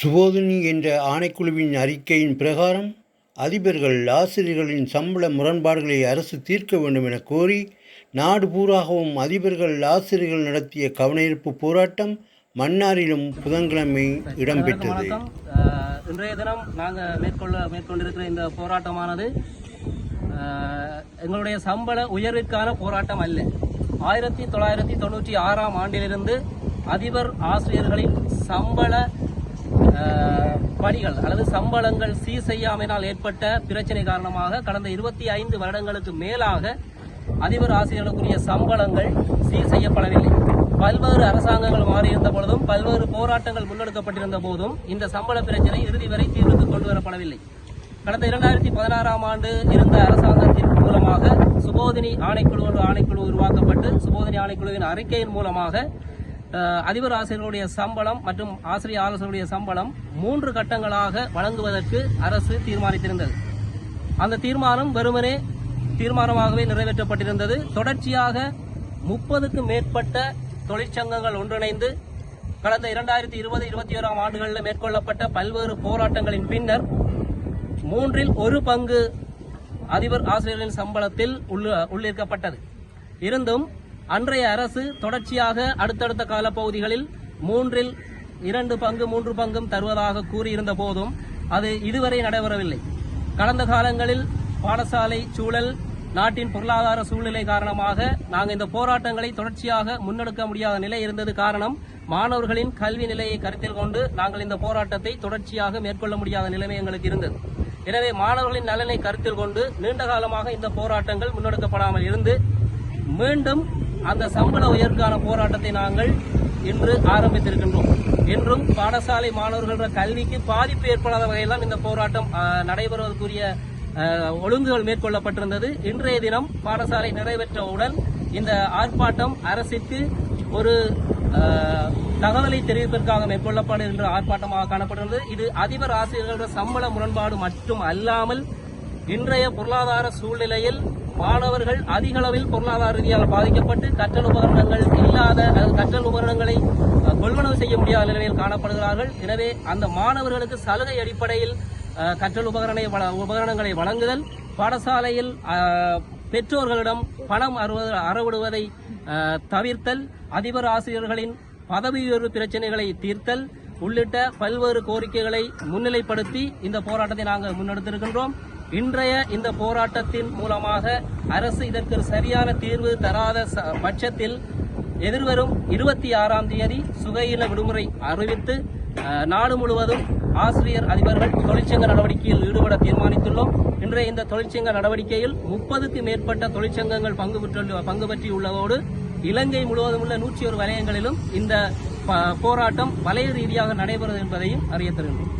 சுபோதினி என்ற ஆணைக்குழுவின் அறிக்கையின் பிரகாரம் அதிபர்கள் ஆசிரியர்களின் சம்பள முரண்பாடுகளை அரசு தீர்க்க வேண்டும் என கோரி நாடு பூராகவும் அதிபர்கள் ஆசிரியர்கள் நடத்திய கவனஈர்ப்பு போராட்டம் மன்னாரிலும் புதன்கிழமை இடம்பெற்றது. இன்றைய தினம் நாங்கள் மேற்கொள்ள மேற்கொண்டிருக்கிற இந்த போராட்டமானது எங்களுடைய சம்பள உயர்விற்கான போராட்டம் அல்ல. ஆயிரத்தி தொள்ளாயிரத்தி தொண்ணூற்றி ஆறாம் ஆண்டிலிருந்து அதிபர் ஆசிரியர்களின் சம்பள பணிகள் அல்லது சம்பளங்கள் சீ செய்யாமையினால் ஏற்பட்ட பிரச்சனை காரணமாக கடந்த இருபத்தி ஐந்து வருடங்களுக்கு மேலாக அதிபர் ஆசிரியர்களுக்குரிய சம்பளங்கள் சீ செய்யப்படவில்லை பல்வேறு அரசாங்கங்கள் மாறியிருந்த பொழுதும் பல்வேறு போராட்டங்கள் முன்னெடுக்கப்பட்டிருந்த போதும் இந்த சம்பள பிரச்சனை இறுதி வரை தீர்வுக்கு கொண்டு வரப்படவில்லை கடந்த இரண்டாயிரத்தி பதினாறாம் ஆண்டு இருந்த அரசாங்கத்தின் மூலமாக சுபோதினி ஆணைக்குழு ஒரு ஆணைக்குழு உருவாக்கப்பட்டு சுபோதினி ஆணைக்குழுவின் அறிக்கையின் மூலமாக அதிபர் ஆசிரியர்களுடைய சம்பளம் மற்றும் ஆசிரியர் ஆலோசகருடைய சம்பளம் மூன்று கட்டங்களாக வழங்குவதற்கு அரசு தீர்மானித்திருந்தது. அந்த தீர்மானம் வெறுமனே தீர்மானமாகவே நிறைவேற்றப்பட்டிருந்தது. தொடர்ச்சியாக முப்பதுக்கும் மேற்பட்ட தொழிற்சங்கங்கள் ஒன்றிணைந்து கடந்த இரண்டாயிரத்தி இருபது இருபத்தி ஓராம் ஆண்டுகளில் மேற்கொள்ளப்பட்ட பல்வேறு போராட்டங்களின் பின்னர் மூன்றில் ஒரு பங்கு அதிபர் ஆசிரியர்களின் சம்பளத்தில் உள்ள உள்ளிருக்கப்பட்டது. இருந்தும் அன்றைய அரசு தொடர்ச்சியாக அடுத்தடுத்த காலப்பகுதிகளில் மூன்றில் இரண்டு பங்கு மூன்று பங்கும் தருவதாக கூறியிருந்த போதும் அது இதுவரை நடைபெறவில்லை. கடந்த காலங்களில் பாடசாலை சூழல் நாட்டின் பொருளாதார சூழ்நிலை காரணமாக நாங்கள் இந்த போராட்டங்களை தொடர்ச்சியாக முன்னெடுக்க முடியாத நிலை இருந்தது காரணம் மாணவர்களின் கல்வி நிலையை கருத்தில் கொண்டு நாங்கள் இந்த போராட்டத்தை தொடர்ச்சியாக மேற்கொள்ள முடியாத நிலைமை எங்களுக்கு இருந்தது. எனவே மாணவர்களின் நலனை கருத்தில் கொண்டு நீண்ட காலமாக இந்த போராட்டங்கள் முன்னெடுக்கப்படாமல் இருந்து மீண்டும் அந்த சம்பள உயர்வுக்கான போராட்டத்தை நாங்கள் இன்று ஆரம்பித்திருக்கின்றோம். என்றும் பாடசாலை மாணவர்களோட கல்விக்கு பாதிப்பு ஏற்படாத வகையில் தான் இந்த போராட்டம் நடைபெறுவதற்குரிய ஒழுங்குகள் மேற்கொள்ளப்பட்டிருந்தது. இன்றைய தினம் பாடசாலை நிறைவேற்றவுடன் இந்த ஆர்ப்பாட்டம் அரசிற்கு ஒரு தகவலை தெரிவிப்பதற்காக மேற்கொள்ளப்படுகின்ற ஆர்ப்பாட்டமாக காணப்படுகிறது இது அதிபர் ஆசிரியர்களோட சம்பள முரண்பாடு மட்டும் அல்லாமல் இன்றைய பொருளாதார சூழ்நிலையில் மாணவர்கள் அதிக அளவில் பொருளாதார ரீதியாக பாதிக்கப்பட்டு கற்றல் உபகரணங்கள் இல்லாத அல்லது கற்றல் உபகரணங்களை கொள்வனவு செய்ய முடியாத நிலையில் காணப்படுகிறார்கள். எனவே அந்த மாணவர்களுக்கு சலுகை அடிப்படையில் கற்றல் உபகரண உபகரணங்களை வழங்குதல் பாடசாலையில் பெற்றோர்களிடம் பணம் அறுவ- அறவிடுவதை தவிர்த்தல் அதிபர் ஆசிரியர்களின் பதவி உயர்வு பிரச்சனைகளை தீர்த்தல் உள்ளிட்ட பல்வேறு கோரிக்கைகளை முன்னிலைப்படுத்தி இந்த போராட்டத்தை நாங்கள் முன்னெடுத்திருக்கின்றோம். இன்றைய இந்த போராட்டத்தின் மூலமாக அரசு இதற்கு சரியான தீர்வு தராத ச- பட்சத்தில் எதிர்வரும் இருபத்தி ஆறாம் தேதி சுகையின விடுமுறை அறிவித்து நாடு முழுவதும் ஆசிரியர் அதிபர்கள் தொழிற்சங்க நடவடிக்கையில் ஈடுபட தீர்மானித்துள்ளோம். இன்றைய இந்த தொழிற்சங்க நடவடிக்கையில் முப்பதுக்கு மேற்பட்ட தொழிற்சங்கங்கள் பங்கு பெற்று பங்கு பற்றியுள்ளதோடு இலங்கை முழுவதும் உள்ள நூற்றி ஒரு வலயங்களிலும் இந்த போராட்டம் வலய ரீதியாக நடைபெறும் என்பதையும் அறிய தருகின்றோம்